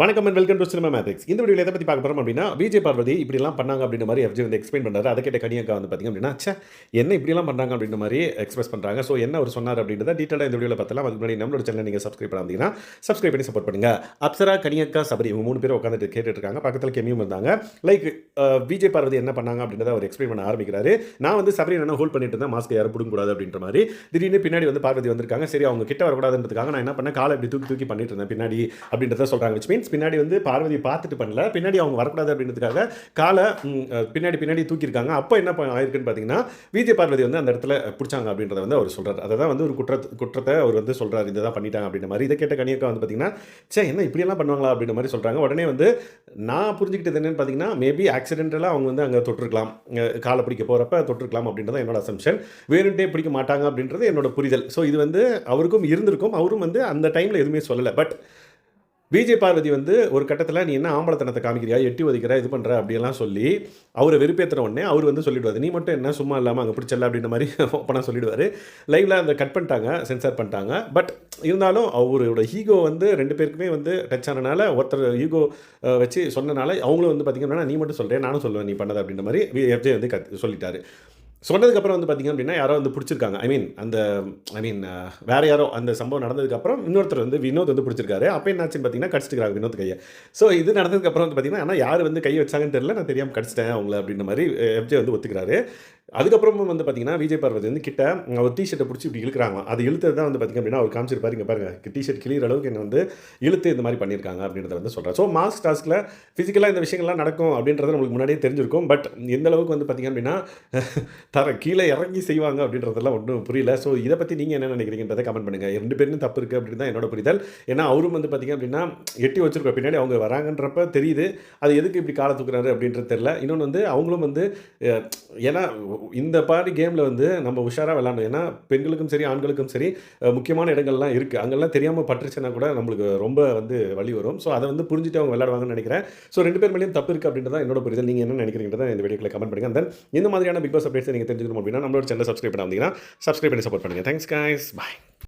வணக்கம் and welcome to cinema மேத்திக்ஸ் இந்த வீடியோவில் எதை பற்றி பார்க்க போகிறோம் அப்படின்னா விஜய் பார்வதி இப்படிலாம் பண்ணாங்க அப்படின்ற மாதிரி எஃப்ஜி வந்து எக்ஸ்பிளைன் பண்ணுறாரு அதை கேட்ட கனியக்கா வந்து பார்த்திங்க அப்படின்னா ச்சே என்ன இப்படிலாம் பண்ணுறாங்க அப்படின்ற மாதிரி எக்ஸ்பிரஸ் பண்ணுறாங்க ஸோ என்ன அவர் சொன்னார் அப்படின்றத டீட்டெயிலாக இந்த வீடியோவில் பார்த்தலாம். அதுக்கு முன்னாடி நம்மளோட சேனல் நீங்கள் சப்ஸ்கிரைப் பண்ணாதீங்கன்னா சப்ஸ்கிரைப் பண்ணி சப்போர்ட் பண்ணுங்கள் அப்சரா கனியக்கா சபரி இவங்க மூணு பேர் உட்காந்துட்டு கேட்டுட்டு இருக்காங்க பக்கத்தில் கெமியும் இருந்தாங்க. லைக் விஜய் பார்வதி என்ன பண்ணாங்க அப்படின்றத அவர் எக்ஸ்பிளைன் பண்ண ஆரம்பிக்கிறாரு. நான் வந்து சபரி என்ன ஹோல்ட் பண்ணிட்டு இருந்தேன். மாஸ்க் யாரும் பிடுங்கக்கூடாது அப்படின்ற மாதிரி. திடீர்னு பின்னாடி வந்து பார்வதி வந்திருக்காங்க. சரி அவங்க கிட்ட வரக்கூடாதுன்றதுக்காக நான் என்ன பண்ணேன்? காலை இப்படி தூக்கி தூக்கி பண்ணிட்டு இருந்தேன் பின்னாடி அப்படின்றத சொல்கிறாங்க விச் மீன்ஸ் பின்னாடி வந்து பார்வதி பார்த்துட்டு பண்ணல. பின்னாடி அவங்க வரக்கூடாது அப்படின்றதுக்காக காலை பின்னாடி பின்னாடி தூக்கியிருக்காங்க. அப்போ என்ன ஆயிருக்குன்னு பார்த்தீங்கன்னா விஜய் பார்வதி வந்து அந்த இடத்துல பிடிச்சாங்க அப்படின்றத வந்து அவர் சொல்கிறார் அதை தான் வந்து ஒரு குற்ற குற்றத்தை அவர் வந்து சொல்கிறார் இதை தான் பண்ணிட்டாங்க அப்படின்ற மாதிரி. இதை கேட்ட கணியக்கா வந்து பார்த்தீங்கன்னா சே என்ன இப்படியெல்லாம் பண்ணுவாங்களா? அப்படின்ற மாதிரி சொல்கிறாங்க உடனே வந்து நான் புரிஞ்சுக்கிட்டது என்னென்னு பார்த்தீங்கன்னா மேபி ஆக்சிடென்டலாக அவங்க வந்து அங்கே தொட்டிருக்கலாம். காலை பிடிக்க போகிறப்ப தொட்டிருக்கலாம் அப்படின்றத என்னோட அசம்ஷன் வேணுன்ட்டே பிடிக்க மாட்டாங்க அப்படின்றது என்னோட புரிதல். ஸோ இது வந்து அவருக்கும் இருந்திருக்கும். அவரும் வந்து அந்த டைமில் எதுவுமே சொல்லலை. பட் விஜய் பார்வதி வந்து ஒரு கட்டத்தில் நீ என்ன ஆம்பளத்தனத்தை காமிக்கிறியா? எட்டி ஒதுக்கிற இது பண்ணுற அப்படியெல்லாம் சொல்லி அவரை வெறுப்பேற்றின உடனே அவர் வந்து சொல்லிடுவார். நீ மட்டும் என்ன சும்மா இல்லாமல் அங்கே பிடிச்சல அப்படின்ற மாதிரி ஓப்பனாக சொல்லிடுவார். லைவில் அந்த கட் பண்ணிட்டாங்க சென்சார் பண்ணிட்டாங்க. பட் இருந்தாலும் அவரோட ஈகோ வந்து ரெண்டு பேருக்குமே வந்து டச் ஆனனால ஒருத்தர் ஈகோ வச்சு சொன்னனால அவங்களும் வந்து பார்த்திங்கன்னா நீ மட்டும் சொல்கிறேன் நானும் சொல்லுவேன் நீ பண்ணது அப்படின்ற மாதிரி எஃப்ஜே வந்து கத் சொல்லிட்டாரு. சொன்னதுக்கப்புறம் வந்து பார்த்திங்க அப்படின்னா யாரோ வந்து பிடிச்சிருக்காங்க. ஐ மீன் அந்த ஐ மீன் வேற யாரோ அந்த சம்பவம் நடந்ததுக்கப்புறம் இன்னொருத்தர் வந்து வினோத் வந்து பிடிச்சிருக்காரு. அப்போ என்னாச்சுன்னு பார்த்தீங்கன்னா கடிச்சிருக்காங்க வினோத் கையை. ஸோ இது நடந்ததுக்கப்புறம் வந்து பார்த்தீங்கன்னா ஆனால் யார் வந்து கை வச்சாங்கன்னு தெரியல. நான் தெரியாமல் கடிச்சிட்டேன் அவங்கள அப்படின்ற மாதிரி எஃப்ஜே வந்து ஒத்துக்கிறாரு. அதுக்கப்புறமும் வந்து பார்த்தீங்கன்னா விஜய் பார்வதி வந்து கிட்ட அவர் டிஷர்ட்டை பிடிச்சி இப்படி இழுக்கிறாங்க. அது இழுத்தது தான் வந்து பார்த்திங்க அப்படின்னா அவர் காமிச்சிருப்பாரு. இங்கே பாருங்க டிஷர்ட் கிளியர் அளவுக்கு என்ன வந்து இழுத்து இந்த மாதிரி பண்ணியிருக்காங்க அப்படின்றத வந்து சொல்கிறேன் ஸோ மாஸ் டாஸ்கில் ஃபிசிக்கலாக இந்த விஷயங்கள்லாம் நடக்கும் அப்படின்றது நம்மளுக்கு முன்னாடியே தெரிஞ்சிருக்கும். பட் எந்த அளவுக்கு வந்து பார்த்திங்க அப்படின்னா தர கீழே இறங்கி செய்வாங்க அப்படின்றதெல்லாம் ஒன்றும் புரியல. ஸோ இதை பற்றி நீங்கள் என்ன நினைக்கிறீங்கன்றதை கமெண்ட் பண்ணுங்கள் ரெண்டு பேரும் தப்பு இருக்குது அப்படின்னு தான் என்னோட புரிதல். ஏன்னா அவரும் வந்து பார்த்திங்க அப்படின்னா எட்டி வச்சிருக்க பின்னாடி அவங்க வராங்கன்றப்ப தெரியுது. அது எதுக்கு இப்படி காலை தூக்குறாரு அப்படின்றது தெரியல. இன்னொன்று வந்து அவங்களும் வந்து ஏன்னா இந்த பாடி கேமில் வந்து நம்ம உஷாராக விளாண்டோம் ஏன்னா பெண்களுக்கும் சரி ஆண்களுக்கும் சரி முக்கியமான இடங்கள்லாம் இருக்குது அங்கெல்லாம் தெரியாமல் பட்டுருச்சுன்னா கூட நம்மளுக்கு ரொம்ப வந்து வழி வரும். ஸோ அதை வந்து புரிஞ்சுட்டு அவங்க விளையாடுவாங்கன்னு நினைக்கிறேன். ஸோ ரெண்டு பேர் மேலேயும் தப்பு இருக்குது அப்படின்றத என்னோட புரிதல். நீங்கள் என்ன நினைக்கிறீங்கிறத இந்த வீடியோக்களை கமெண்ட் பண்ணுங்கள் தென் இந்த மாதிரியான பிக் பாஸ் அப்டேட்ஸ் நீங்கள் தெரிஞ்சுக்கணும் அப்படின்னா நம்மளோட சேனல் சப்ஸ்கிரைப் வந்தீங்கன்னா சப்ஸ்கிரைப் பண்ணி சப்போர்ட் பண்ணுங்கள் தேங்க்ஸ் guys. பாய்